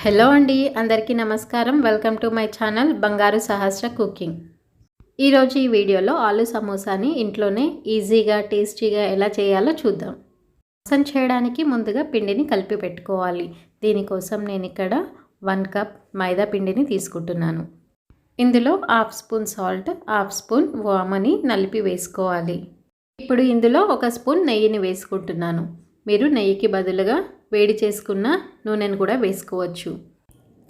Hello అండి అందరికీ నమస్కారం. వెల్కమ్ టు మై ఛానల్ బంగారు సహస్ర కుకింగ్. ఈరోజు ఈ వీడియోలో ఆలు సమోసాని ఇంట్లోనే ఈజీగా టేస్టీగా ఎలా చేయాలో చూద్దాం. సమోసం చేయడానికి ముందుగా పిండిని కలిపి పెట్టుకోవాలి. దీనికోసం నేను ఇక్కడ వన్ కప్ మైదా పిండిని తీసుకుంటున్నాను. ఇందులో half spoon salt half spoon వామని నలిపి వేసుకోవాలి. ఇప్పుడు ఇందులో ఒక స్పూన్ నెయ్యిని వేసుకుంటున్నాను. మీరు నెయ్యికి బదులుగా వేడి చేసుకున్న నూనెను కూడా వేసుకోవచ్చు.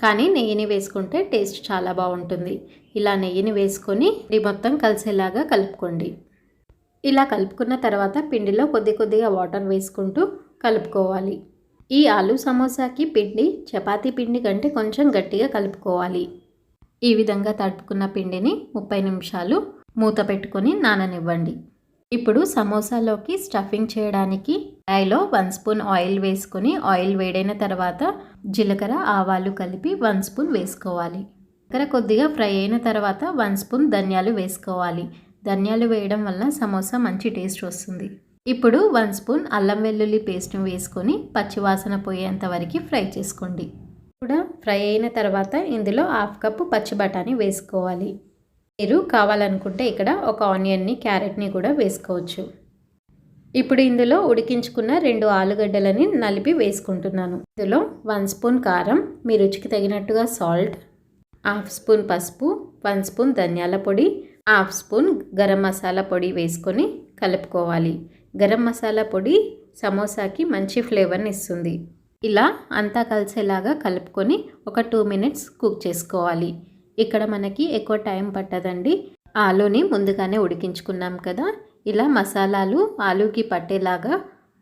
కానీ నెయ్యిని వేసుకుంటే టేస్ట్ చాలా బాగుంటుంది. ఇలా నెయ్యిని వేసుకొని ఇది మొత్తం కలిసేలాగా కలుపుకోండి. ఇలా కలుపుకున్న తర్వాత పిండిలో కొద్ది కొద్దిగా వాటర్ వేసుకుంటూ కలుపుకోవాలి. ఈ ఆలు సమోసాకి పిండి చపాతీ పిండి కంటే కొంచెం గట్టిగా కలుపుకోవాలి. ఈ విధంగా తడుపుకున్న పిండిని ముప్పై నిమిషాలు మూత పెట్టుకొని నాననివ్వండి. ఇప్పుడు సమోసాలోకి స్టఫింగ్ చేయడానికి కడాయిలో వన్ స్పూన్ ఆయిల్ వేసుకొని ఆయిల్ వేడైన తర్వాత జీలకర్ర ఆవాలు కలిపి వన్ స్పూన్ వేసుకోవాలి. జీలకర్ర కొద్దిగా ఫ్రై అయిన తర్వాత వన్ స్పూన్ ధనియాలు వేసుకోవాలి. ధనియాలు వేయడం వల్ల సమోసా మంచి టేస్ట్ వస్తుంది. ఇప్పుడు వన్ స్పూన్ అల్లం వెల్లుల్లి పేస్ట్ని వేసుకొని పచ్చివాసన పోయేంత వరకు ఫ్రై చేసుకోండి. కూడా ఫ్రై అయిన తర్వాత ఇందులో హాఫ్ కప్పు పచ్చి బఠానీ వేసుకోవాలి. మీరు కావాలనుకుంటే ఇక్కడ ఒక ఆనియన్ని క్యారెట్ని కూడా వేసుకోవచ్చు. ఇప్పుడు ఇందులో ఉడికించుకున్న రెండు ఆలుగడ్డలని నలిపి వేసుకుంటున్నాను. ఇందులో వన్ స్పూన్ కారం మీ రుచికి తగినట్టుగా సాల్ట్ హాఫ్ స్పూన్ పసుపు వన్ స్పూన్ ధనియాల పొడి హాఫ్ స్పూన్ గరం మసాలా పొడి వేసుకొని కలుపుకోవాలి. గరం మసాలా పొడి సమోసాకి మంచి ఫ్లేవర్ని ఇస్తుంది. ఇలా అంతా కలిసేలాగా కలుపుకొని ఒక టూ మినిట్స్ కుక్ చేసుకోవాలి. ఇక్కడ మనకి ఎక్కువ టైం పట్టదండి. ఆలూని ముందుగానే ఉడికించుకున్నాం కదా. ఇలా మసాలాలు ఆలూకి పట్టేలాగా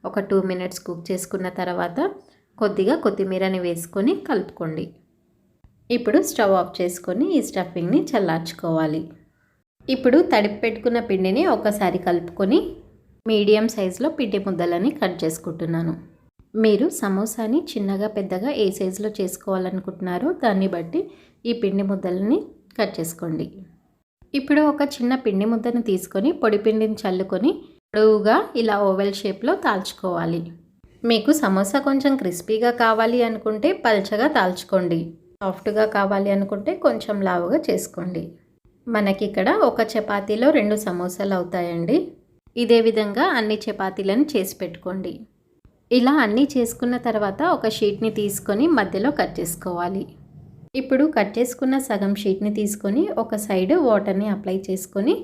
ఒక టూ మినిట్స్ కుక్ చేసుకున్న తర్వాత కొద్దిగా కొత్తిమీరని వేసుకొని కలుపుకోండి. ఇప్పుడు స్టవ్ ఆఫ్ చేసుకొని ఈ స్టఫింగ్ని చల్లార్చుకోవాలి. ఇప్పుడు తడిపి పెట్టుకున్న పిండిని ఒకసారి కలుపుకొని మీడియం సైజులో పిండి ముద్దలని కట్ చేసుకుంటున్నాను. మీరు సమోసాని చిన్నగా పెద్దగా ఏ సైజులో చేసుకోవాలనుకుంటున్నారో దాన్ని బట్టి ఈ పిండి ముద్దలని కట్ చేసుకోండి. ఇప్పుడు ఒక చిన్న పిండి ముద్దను తీసుకొని పొడి పిండిని చల్లుకొని పొడవుగా ఇలా ఓవెల్ షేప్లో తాల్చుకోవాలి. మీకు సమోసా కొంచెం క్రిస్పీగా కావాలి అనుకుంటే పల్చగా తాల్చుకోండి. సాఫ్ట్గా కావాలి అనుకుంటే కొంచెం లావుగా చేసుకోండి. మనకి ఇక్కడ ఒక చపాతీలో రెండు సమోసాలు అవుతాయండి. ఇదే విధంగా అన్ని చపాతీలను చేసి పెట్టుకోండి. ఇలా అన్నీ చేసుకున్న తర్వాత ఒక షీట్ని తీసుకొని మధ్యలో కట్ చేసుకోవాలి. ఇప్పుడు కట్ చేసుకున్న సగం షీట్ని తీసుకొని ఒక సైడ్ వాటర్ని అప్లై చేసుకొని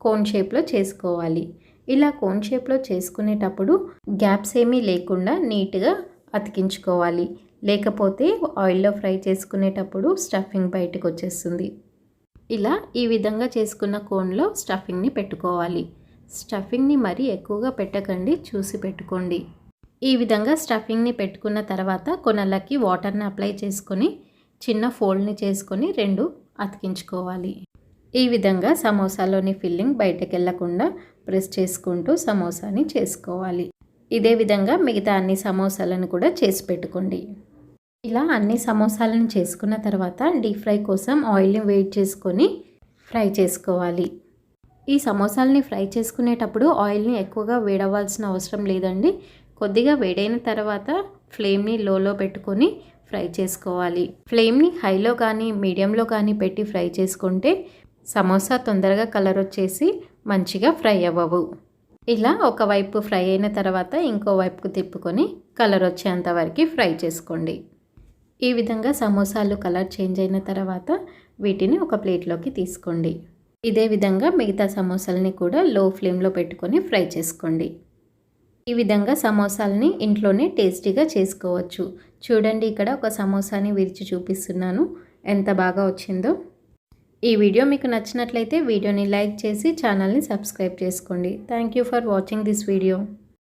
కోన్ షేప్లో చేసుకోవాలి. ఇలా కోన్ షేప్లో చేసుకునేటప్పుడు గ్యాప్స్ ఏమీ లేకుండా నీట్గా అతికించుకోవాలి. లేకపోతే ఆయిల్లో ఫ్రై చేసుకునేటప్పుడు స్టఫింగ్ బయటకు వచ్చేస్తుంది. ఇలా ఈ విధంగా చేసుకున్న కోన్లో స్టఫింగ్ని పెట్టుకోవాలి. స్టఫింగ్ని మరీ ఎక్కువగా పెట్టకండి చూసి పెట్టుకోండి. ఈ విధంగా స్టఫింగ్ని పెట్టుకున్న తర్వాత కొనలకి వాటర్ని అప్లై చేసుకొని చిన్న ఫోల్డ్ని చేసుకొని రెండు అతికించుకోవాలి. ఈ విధంగా సమోసాలోని ఫిల్లింగ్ బయటకు వెళ్ళకుండా ప్రెస్ చేసుకుంటూ సమోసాని చేసుకోవాలి. ఇదే విధంగా మిగతా అన్ని సమోసాలను కూడా చేసి పెట్టుకోండి. ఇలా అన్ని సమోసాలను చేసుకున్న తర్వాత డీప్ ఫ్రై కోసం ఆయిల్ని వేడి చేసుకొని ఫ్రై చేసుకోవాలి. ఈ సమోసాలని ఫ్రై చేసుకునేటప్పుడు ఆయిల్ని ఎక్కువగా వేడవలసిన అవసరం లేదండి. కొద్దిగా వేడైన తర్వాత ఫ్లేమ్ని లోలో పెట్టుకొని ఫ్రై చేసుకోవాలి. ఫ్లేమ్ని హైలో కానీ మీడియంలో కానీ పెట్టి ఫ్రై చేసుకుంటే సమోసా తొందరగా కలర్ వచ్చేసి మంచిగా ఫ్రై అవ్వవు. ఇలా ఒకవైపు ఫ్రై అయిన తర్వాత ఇంకో వైపుకు తిప్పుకొని కలర్ వచ్చేంత వరకు ఫ్రై చేసుకోండి. ఈ విధంగా సమోసాలు కలర్ చేంజ్ అయిన తర్వాత వీటిని ఒక ప్లేట్లోకి తీసుకోండి. ఇదే విధంగా మిగతా సమోసాలని కూడా లో ఫ్లేమ్లో పెట్టుకొని ఫ్రై చేసుకోండి. ఈ విధంగా సమోసాలని ఇంట్లోనే టేస్టీగా చేసుకోవచ్చు. చూడండి ఇక్కడ ఒక సమోసాని విరిచి చూపిస్తున్నాను. ఎంత బాగా వచ్చిందో. ఈ వీడియో మీకు నచ్చినట్లయితే వీడియోని లైక్ చేసి ఛానల్ని సబ్స్క్రైబ్ చేసుకోండి. Thank you for watching this video